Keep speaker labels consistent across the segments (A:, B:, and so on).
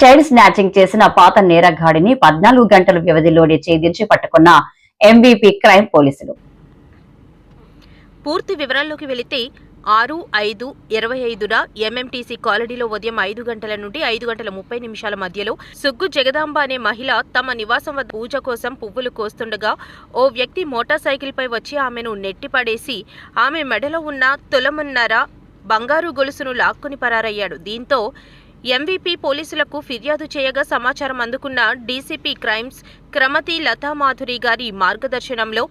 A: Child snatching చేసిన పాత నేరగాడిని పద్నాలుగు గంటల వ్యవధిలోనే ఛేదించి పట్టుకున్న ఎంబీపీ క్రైమ్ పోలీసులు.
B: పూర్తి వివరాల్లోకి వెళితే ఆరు ఐదు ఇరవై ఐదున ఎంఎంటీసీ కాలనీలో ఉదయం ఐదు గంటల నుండి ఐదు గంటల ముప్పై నిమిషాల మధ్యలో సుగ్గు జగదాంబ అనే మహిళ తమ నివాసం వద్ద పూజ కోసం పువ్వులు కోస్తుండగా ఓ వ్యక్తి మోటార్ సైకిల్పై వచ్చి ఆమెను నెట్టిపడేసి ఆమె మెడలో ఉన్న తులమున్నర బంగారు గొలుసును లాక్కుని పరారయ్యాడు. దీంతో ఎంవీపీ పోలీసులకు ఫిర్యాదు చేయగా సమాచారం అందుకున్న డీసీపీ క్రైమ్స్ క్రమతి లతామాధురి గారి మార్గదర్శనంలో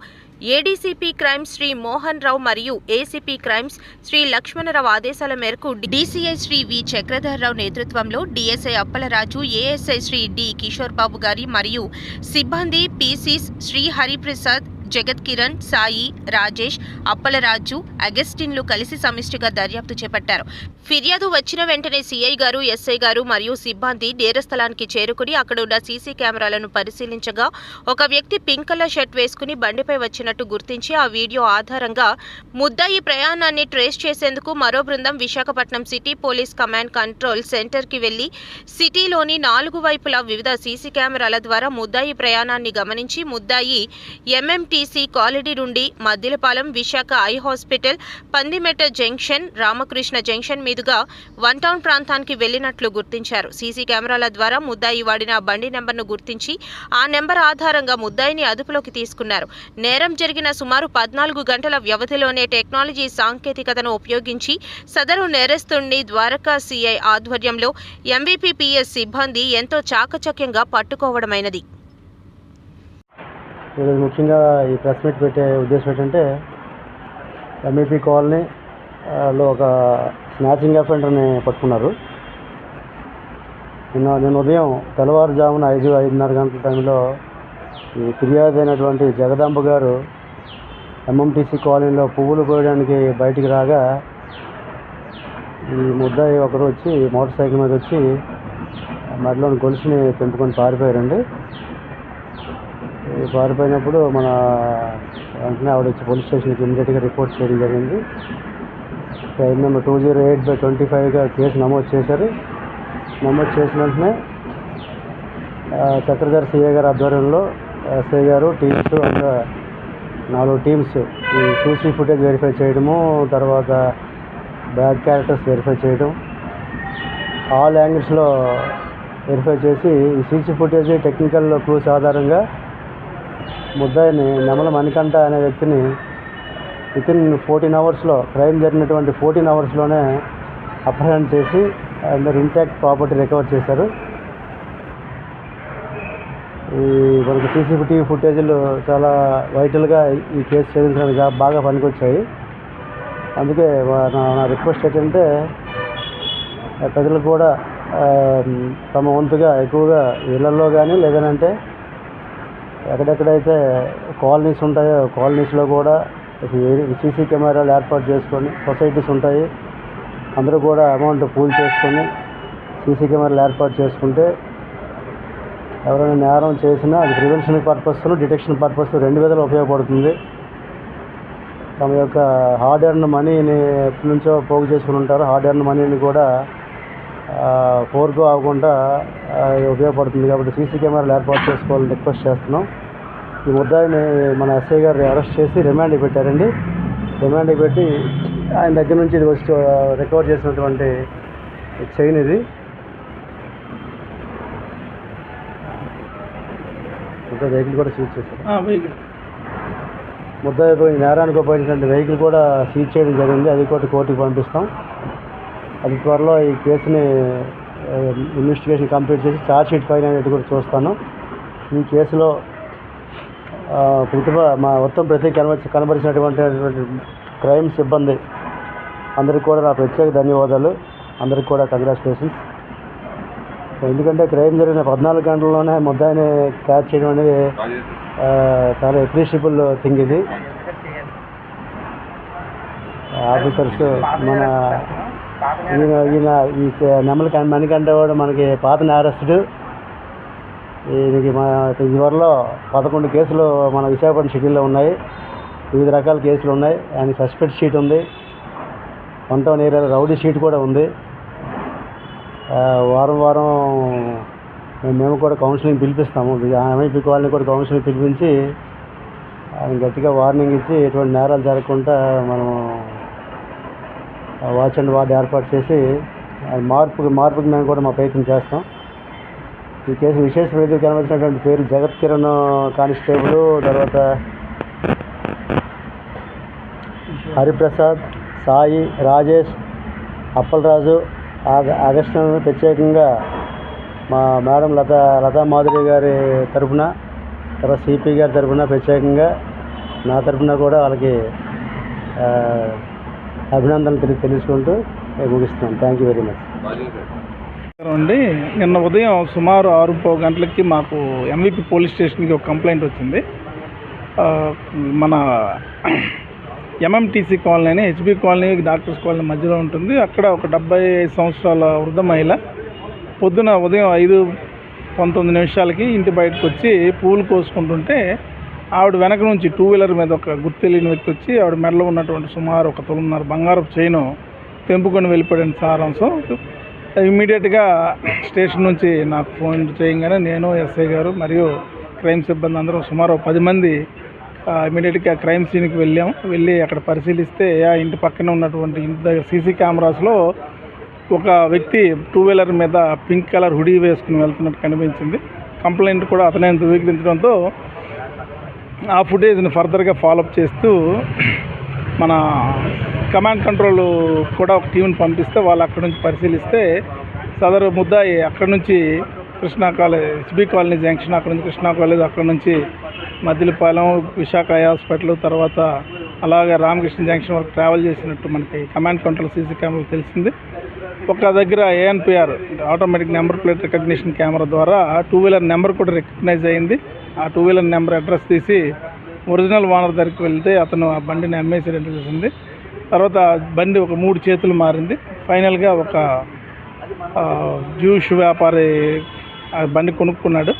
B: ఏడీసీపీ క్రైమ్స్ శ్రీ మోహన్ రావు మరియు ఏసీపీ క్రైమ్స్ శ్రీ లక్ష్మణరావు ఆదేశాల మేరకు డీసీఐ శ్రీ వి చక్రధర్రావు నేతృత్వంలో DSI Appalaraju ASI Shri D Kishore Babu గారి మరియు సిబ్బంది పీసీస్ శ్రీ హరిప్రసాద్ జగత్ కిరణ్ సాయి రాజేష్ అప్పలరాజు అగస్టిన్లు కలిసి సమిష్టిగా దర్యాప్తు చేపట్టారు. ఫిర్యాదు వచ్చిన వెంటనే సీఐ గారు ఎస్ఐ గారు మరియు సిబ్బంది నేర స్థలానికి చేరుకుని అక్కడ ఉన్న సీసీ కెమెరాలను పరిశీలించగా ఒక వ్యక్తి పింక్ కలర్ షర్ట్ వేసుకుని బండిపై వచ్చినట్టు గుర్తించి ఆ వీడియో ఆధారంగా ముద్దాయి ప్రయాణాన్ని ట్రేస్ చేసేందుకు మరో బృందం Visakhapatnam city police command control సెంటర్కి వెళ్ళి సిటీలోని నాలుగు వైపులా వివిధ సీసీ కెమెరాల ద్వారా ముద్దాయి ప్రయాణాన్ని గమనించి ముద్దాయి ఎంఎంటీసీ కాలనీ నుండి Maddilapalem Visakha eye hospital Pandimeta junction Ramakrishna junction మీదుగా వన్ టౌన్ ప్రాంతానికి వెళ్ళినట్లు గుర్తించారు. సీసీ కెమెరాల ద్వారా ముద్దాయి వాడిన బండి నెంబర్ను గుర్తించి ఆ నెంబర్ ఆధారంగా ముద్దాయిని అదుపులోకి తీసుకున్నారు. నేరం జరిగిన సుమారు పద్నాలుగు గంటల వ్యవధిలోనే టెక్నాలజీ సాంకేతికతను ఉపయోగించి సదరు నేరస్తుణ్ణి ద్వారకా సిఐ ఆధ్వర్యంలో ఎంవీపీపీఎస్ సిబ్బంది ఎంతో చాకచక్యంగా పట్టుకోవడమైనది.
C: ఈరోజు ముఖ్యంగా ఈ ప్రెస్ మీట్ పెట్టే ఉద్దేశం ఏంటంటే ఎంఈపీ కాలనీ లో ఒక స్నాచింగ్ అఫెండర్ని పట్టుకున్నారు. నిన్న నిన్న ఉదయం తెల్లవారుజామున ఐదు ఐదున్నర గంటల టైంలో ఈ ఫిర్యాదు అయినటువంటి జగదాంబ గారు ఎంఎంటీసీ కాలనీలో పువ్వులు కోయడానికి బయటికి రాగా ఈ ముద్దాయి ఒకరు వచ్చి మోటార్ సైకిల్ మీద వచ్చి మెడలోని గొలుసుని తెంపుకొని పారిపోయారండి. పారిపోయినప్పుడు మన వెంటనే ఆవిడ వచ్చి పోలీస్ స్టేషన్కి ఇమీడియట్గా రిపోర్ట్ చేయడం జరిగింది. Crime number two zero eight by twenty ఫైవ్గా case నమోదు చేశారు. నమోదు చేసిన వెంటనే ఆ, చక్రధర్ సిఏ గారి ఆధ్వర్యంలో ఎస్ఐ గారు టీమ్స్ అంతా నాలుగు టీమ్స్ ఈ సీసీ ఫుటేజ్ వెరిఫై చేయడము తర్వాత బ్యాక్ క్యారెక్టర్స్ వెరిఫై చేయడం ఆల్ యాంగిల్స్లో వెరిఫై చేసి ఈ సీసీ ఫుటేజ్ టెక్నికల్ క్లూస్ ఆధారంగా ముద్దాయిని నెమల మణికంఠ అనే వ్యక్తిని వితిన్ ఫోర్టీన్ అవర్స్లో క్రైమ్ జరిగినటువంటి ఫోర్టీన్ అవర్స్లోనే అపహరణ చేసి అందరు ఇంటాక్ట్ ప్రాపర్టీ రికవర్ చేశారు. ఈ మనకు సీసీటీవీ ఫుటేజీలు చాలా వైటల్గా ఈ కేసు ఛేదించడానికి బాగా పనికొచ్చాయి. అందుకే వా- నా నా రిక్వెస్ట్ ఏంటంటే ప్రజలు కూడా తమ వంతుగా ఎక్కువగా ఇళ్ళలో కానీ లేదనంటే ఎక్కడెక్కడైతే కాలనీస్ ఉంటాయో కాలనీస్లో కూడా సీసీ కెమెరాలు ఏర్పాటు చేసుకొని సొసైటీస్ ఉంటాయి. అందరూ కూడా అమౌంట్ పూల్ చేసుకొని సీసీ కెమెరాలు ఏర్పాటు చేసుకుంటే ఎవరైనా నేరం చేసినా అది ప్రివెన్షన్ పర్పస్ డిటెక్షన్ పర్పస్ రెండు విధాలు ఉపయోగపడుతుంది. తమ యొక్క హార్డ్ ఎర్న్ మనీని ఎప్పటి నుంచో పోగు చేసుకుని ఉంటారు. హార్డ్ ఎర్న్ మనీని కూడా ఫోర్గో అవ్వకుండా ఉపయోగపడుతుంది కాబట్టి సీసీ కెమెరాలు ఏర్పాటు చేసుకోవాలని రిక్వెస్ట్ చేస్తున్నాం. ఈ ముద్దాయిని మన ఎస్ఐ గారు అరెస్ట్ చేసి రిమాండ్కి పెట్టారండి. రిమాండ్కి పెట్టి ఆయన దగ్గర నుంచి ఇది వచ్చి రికవర్ చేసినటువంటి చైన్ ఇది. ఇంకా వెహికల్ కూడా సీజ్ చేశారు. ముద్దాయి పోయి నేరానికి ఉపయోగించినటువంటి వెహికల్ కూడా సీజ్ చేయడం జరిగింది. అది కూడా కోర్టుకి పంపిస్తాం. అది త్వరలో ఈ కేసుని ఇన్వెస్టిగేషన్ కంప్లీట్ చేసి ఛార్జ్ షీట్ ఫైల్ అనేది కూడా చూస్తాను. ఈ కేసులో ప్రతిభ మా మొత్తం ప్రతి కనబరి కనబరిచినటువంటి క్రైమ్ సిబ్బంది అందరికి కూడా నా ప్రత్యేక ధన్యవాదాలు. అందరికి కూడా కంగ్రాచులేషన్స్ ఎందుకంటే క్రైమ్ జరిగిన పద్నాలుగు గంటల్లోనే ముద్దాయిని క్యాచ్ చేయడం అనేది చాలా అప్రిషియబుల్ థింగ్ ఇది. ఆఫీసర్స్ మన ఈయన ఈయన ఈ నెమలి మణికంఠ కూడా మనకి పాత నేరస్తుడు. ఈయనకి మన ఇదివరలో పదకొండు కేసులు మన విశాఖపట్నం సిటీలో ఉన్నాయి. వివిధ రకాల కేసులు ఉన్నాయి. ఆయన సస్పెక్ట్ షీట్ ఉంది. వన్ టౌన్ ఏరియాలో రౌడీ షీట్ కూడా ఉంది. వారం వారం మేము- మేము కూడా కౌన్సిలింగ్ పిలిపిస్తాము. ఎంఐపీ కాలనీ కూడా కౌన్సిలింగ్ పిలిపించి ఆయన గట్టిగా వార్నింగ్ ఇచ్చి ఎటువంటి నేరాలు జరగకుండా మనము వాచ్ అండ్ వార్డ్ ఏర్పాటు చేసి అది మార్పుకి మార్పుకి మేము కూడా మా ప్రయత్నం చేస్తాం. ఈ కేసు విశేష వేదిక కనబడినటువంటి పేరు జగత్ కిరణ్ కానిస్టేబుల్ తర్వాత హరిప్రసాద్ సాయి రాజేష్ అప్పలరాజు ఆగ ప్రత్యేకంగా మా మేడం లత లతా మాధురి గారి తరఫున తర్వాత సిపి గారి తరఫున ప్రత్యేకంగా నా తరఫున కూడా వాళ్ళకి అభినందనలు తెలుసుకుంటూ నేను ముగిస్తున్నాను థ్యాంక్ యూ వెరీ మచ్
D: అండి నిన్న ఉదయం సుమారు ఆరు పావు గంటలకి మాకు ఎంవిపి పోలీస్ స్టేషన్కి ఒక కంప్లైంట్ వచ్చింది. మన MMTC colony HB colony doctors colony మధ్యలో ఉంటుంది. అక్కడ ఒక డెబ్బై ఐదు సంవత్సరాల వృద్ధ మహిళ పొద్దున ఉదయం ఐదు పంతొమ్మిది నిమిషాలకి ఇంటి బయటకు వచ్చి పూలు కోసుకుంటుంటే ఆవిడ వెనక నుంచి టూ వీలర్ మీద ఒక గుర్తు తెలియని వ్యక్తి వచ్చి ఆవిడ మెడలో ఉన్నటువంటి సుమారు ఒక తొమ్మిదిన్నర బంగారపు చైను తెంపుకొని వెళ్ళిపోయాడు సారాంశం ఇమీడియట్గా స్టేషన్ నుంచి నాకు ఫోన్ చేయగానే నేను ఎస్ఐ గారు మరియు క్రైమ్ సిబ్బంది అందరం సుమారు పది మంది ఇమీడియట్గా క్రైమ్ సీన్కి వెళ్ళాం. వెళ్ళి అక్కడ పరిశీలిస్తే ఆ ఇంటి పక్కన ఉన్నటువంటి ఇంటి దగ్గర సీసీ కెమెరాస్లో ఒక వ్యక్తి టూ వీలర్ మీద పింక్ కలర్ హుడీ వేసుకుని వెళ్తున్నట్టు కనిపించింది. కంప్లైంట్ కూడా అతనే ధృవీకరించడంతో ఆ ఫుటేజ్ని ఫర్దర్గా ఫాలోఅప్ చేస్తూ మన కమాండ్ కంట్రోల్ కూడా ఒక టీంని పంపిస్తే వాళ్ళు అక్కడ నుంచి పరిశీలిస్తే సదరు ముద్దాయి అక్కడ నుంచి Krishna college HB colony junction అక్కడ నుంచి కృష్ణా కాలేజ్ అక్కడ నుంచి మద్దిలపాలెం విశాఖ హాస్పిటల్ తర్వాత అలాగే రామకృష్ణ జంక్షన్ వరకు ట్రావెల్ చేసినట్టు మనకి కమాండ్ కంట్రోల్ సీసీ కెమెరా తెలిసింది. ఒక దగ్గర ANPR automatic number plate recognition camera ద్వారా టూ వీలర్ నెంబర్ కూడా రికగ్నైజ్ అయింది. ఆ టూ వీలర్ నెంబర్ అడ్రస్ తీసి ఒరిజినల్ ఓనర్ దగ్గరికి వెళ్తే అతను ఆ బండిని అమ్మేసినట్టు తెలిసింది తర్వాత బండి ఒక మూడు చేతులు మారింది. ఫైనల్గా ఒక జ్యూష్ వ్యాపారి ఆ బండి కొనుక్కున్నాడు.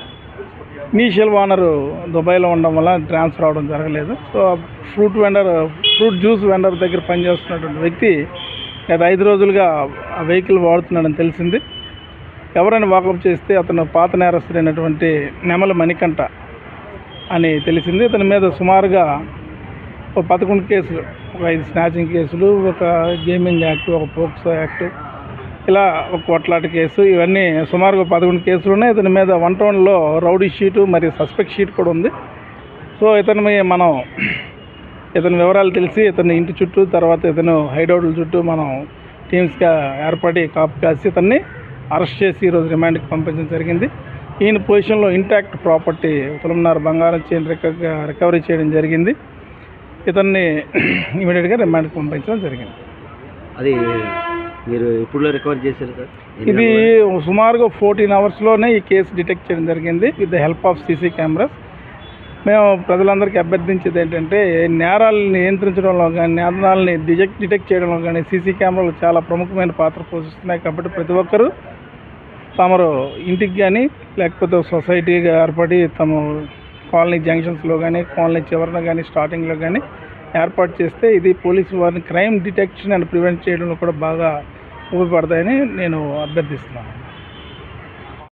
D: ఇనీషియల్ ఓనర్ దుబాయ్లో ఉండడం వల్ల ట్రాన్స్ఫర్ అవడం జరగలేదు. So fruit vendor fruit juice vendor దగ్గర పనిచేస్తున్నటువంటి వ్యక్తి గత ఐదు రోజులుగా ఆ వెహికల్ వాడుతున్నాడని తెలిసింది. ఎవరైనా వాకప్ చేస్తే అతను పాత నేరస్తుడైనటువంటి నెమల మణికంఠ అని తెలిసింది. ఇతని మీద సుమారుగా ఒక పదకొండు కేసులు ఒక ఐదు స్నాచింగ్ కేసులు ఒక గేమింగ్ యాక్ట్ ఒక పోక్సో యాక్ట్ ఇలా ఒక కొట్లాట కేసు ఇవన్నీ సుమారుగా పదకొండు కేసులు ఉన్నాయి. ఇతని మీద వన్ టౌన్లో రౌడీ షీటు మరియు సస్పెక్ట్ షీట్ కూడా ఉంది. సో ఇతని మీద మనం ఇతని వివరాలు తెలిసి ఇతని ఇంటి చుట్టూ తర్వాత ఇతను హైడౌట్ల చుట్టూ మనం టీమ్స్గా ఏర్పడి కాపు కాసి ఇతన్ని అరెస్ట్ చేసి ఈరోజు రిమాండ్కి పంపించడం జరిగింది. ఈయన పొజిషన్లో ఇంటాక్ట్ ప్రాపర్టీ తులంన్నర బంగారం చేయని రిక రికవరీ చేయడం జరిగింది. ఇతన్ని ఇమీడియట్గా రిమాండ్కి పంపించడం జరిగింది.
E: అది మీరు ఎప్పుడు రికవర్ చేశారు సార్?
D: ఇది సుమారుగా ఫోర్టీన్ అవర్స్లోనే ఈ కేసు డిటెక్ట్ చేయడం జరిగింది with the help of CC cameras. మేము ప్రజలందరికీ అభ్యర్థించేది ఏంటంటే నేరాలను నియంత్రించడంలో కానీ నేరాలని డిటెక్ట్ డిటెక్ట్ చేయడంలో కానీ సీసీ కెమెరాలు చాలా ప్రముఖమైన పాత్ర పోషిస్తున్నాయి కాబట్టి ప్రతి ఒక్కరూ తమరు ఇంటికి కానీ లేకపోతే సొసైటీగా ఏర్పడి తమ కాలనీ జంక్షన్స్లో కానీ కాలనీ చివరన కానీ స్టార్టింగ్లో కానీ ఏర్పాటు చేస్తే ఇది పోలీసు వారిని క్రైమ్ డిటెక్షన్ అండ్ ప్రివెంట్ చేయడంలో కూడా బాగా ఉపయోగపడతాయని నేను అభ్యర్థిస్తున్నాను.